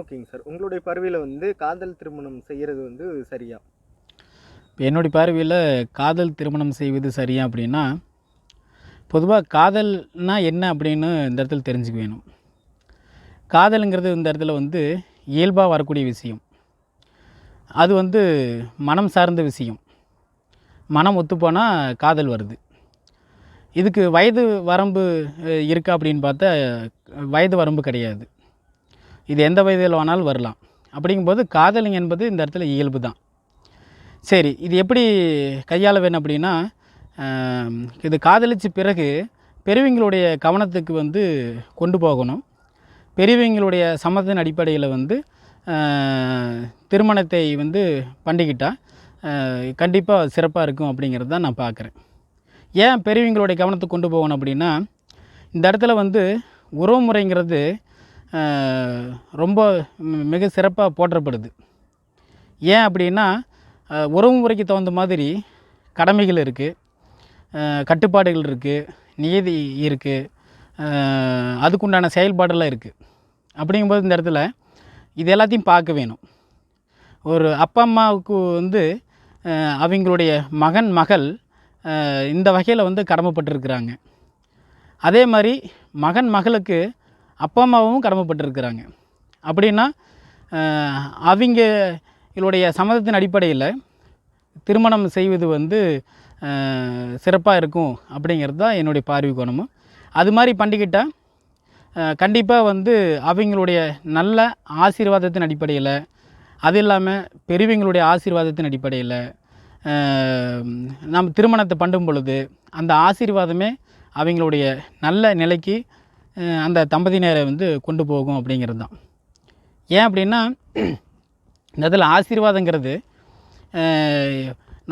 ஓகேங்க சார். உங்களுடைய பார்வையில் வந்து காதல் திருமணம் செய்கிறது வந்து சரியா? இப்போ என்னுடைய பார்வையில் காதல் திருமணம் செய்வது சரியா அப்படின்னா பொதுவாக காதல்னால் என்ன அப்படின்னு இந்த இடத்துல தெரிஞ்சுக்க வேணும். காதலுங்கிறது இந்த இடத்துல வந்து இயல்பாக வரக்கூடிய விஷயம். அது வந்து மனம் சார்ந்த விஷயம். மனம் ஒத்துப்போனால் காதல் வருது. இதுக்கு வயது வரம்பு இருக்கா அப்படின்னு பார்த்தா வயது வரம்பு கிடையாது. இது எந்த வயதில் வேணாலும் வரலாம். அப்படிங்கும்போது காதலிங் என்பது இந்த இடத்துல இயல்பு தான். சரி இது எப்படி கையாள வேணும் அப்படின்னா இது காதலிச்ச பிறகு பெரியவங்களுடைய கவனத்துக்கு வந்து கொண்டு போகணும். பெரியவங்களுடைய சம்மதத்தின் அடிப்படையில் வந்து திருமணத்தை வந்து பண்ணிக்கிட்டால் கண்டிப்பாக சிறப்பாக இருக்கும் அப்படிங்கிறது தான் நான் பார்க்குறேன். ஏன் பெரியவங்களுடைய கவனத்துக்கு கொண்டு போகணும் அப்படின்னா இந்த இடத்துல வந்து உறவுமுறைங்கிறது முறைங்கிறது ரொம்ப மிக சிறப்பாக போற்றப்படுது. ஏன் அப்படின்னா உறவு முறைக்கு தகுந்த மாதிரி கடமைகள் இருக்குது கட்டுப்பாடுகள் இருக்குது நியதி இருக்குது அதுக்குண்டான செயல்பாடெல்லாம் இருக்குது அப்படிங்கும்போது இந்த இடத்துல இது எல்லாத்தையும் பார்க்க வேணும். ஒரு அப்பா அம்மாவுக்கு வந்து அவங்களுடைய மகன் மகள் இந்த வகையில் வந்து கடமைப்பட்டிருக்கிறாங்க. அதே மாதிரி மகன் மகளுக்கு அப்பா அம்மாவும் கடமைப்பட்டிருக்கிறாங்க. அப்படின்னா அவங்க அவங்களுடைய சம்மதத்தின் அடிப்படையில் திருமணம் செய்வது வந்து சிறப்பாக இருக்கும் அப்படிங்கிறது தான் என்னுடைய பார்வை கோணமும். அது மாதிரி பண்ணிக்கிட்டால் கண்டிப்பாக வந்து அவங்களுடைய நல்ல ஆசீர்வாதத்தின் அடிப்படையில் அது இல்லாமல் பெரியவங்களுடைய ஆசீர்வாதத்தின் அடிப்படையில் நம்ம திருமணத்தை பண்ணும் பொழுது அந்த ஆசீர்வாதமே அவங்களுடைய நல்ல நிலைக்கு அந்த தம்பதியினரை வந்து கொண்டு போகும் அப்படிங்கிறது தான். ஏன் அப்படின்னா இந்த இதில் ஆசீர்வாதங்கிறது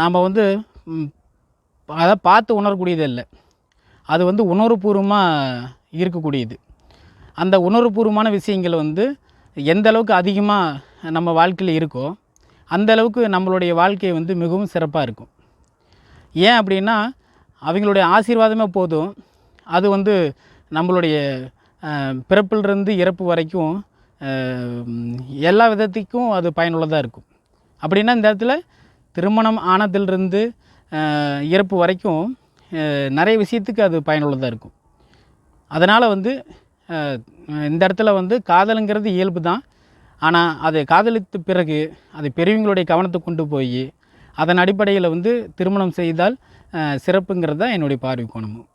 நாம் வந்து அதை பார்த்து உணரக்கூடியது இல்லை அது வந்து உணர்வுபூர்வமாக இருக்கக்கூடியது. அந்த உணர்வுபூர்வமான விஷயங்கள் வந்து எந்த அளவுக்கு அதிகமாக நம்ம வாழ்க்கையில் இருக்கோ அந்த அளவுக்கு நம்மளுடைய வாழ்க்கை வந்து மிகவும் சிறப்பாக இருக்கும். ஏன் அப்படின்னா அவங்களுடைய ஆசீர்வாதமே போதும். அது வந்து நம்மளுடைய பிறப்பிலிருந்து இறப்பு வரைக்கும் எல்லா விதத்துக்கும் அது பயனுள்ளதாக இருக்கும். அப்படின்னா இந்த இடத்துல திருமணம் ஆனதிலிருந்து இறப்பு வரைக்கும் நிறைய விஷயத்துக்கு அது பயனுள்ளதாக இருக்கும். அதனால் வந்து இந்த இடத்துல வந்து காதலுங்கிறது இயல்பு தான். ஆனால் அதை காதலித்த பிறகு அதை பெரியவங்களுடைய கவனத்தை கொண்டு போய் அதன் அடிப்படையில் வந்து திருமணம் செய்தால் சிறப்புங்கிறது தான் என்னுடைய பார்வை கோணமும்.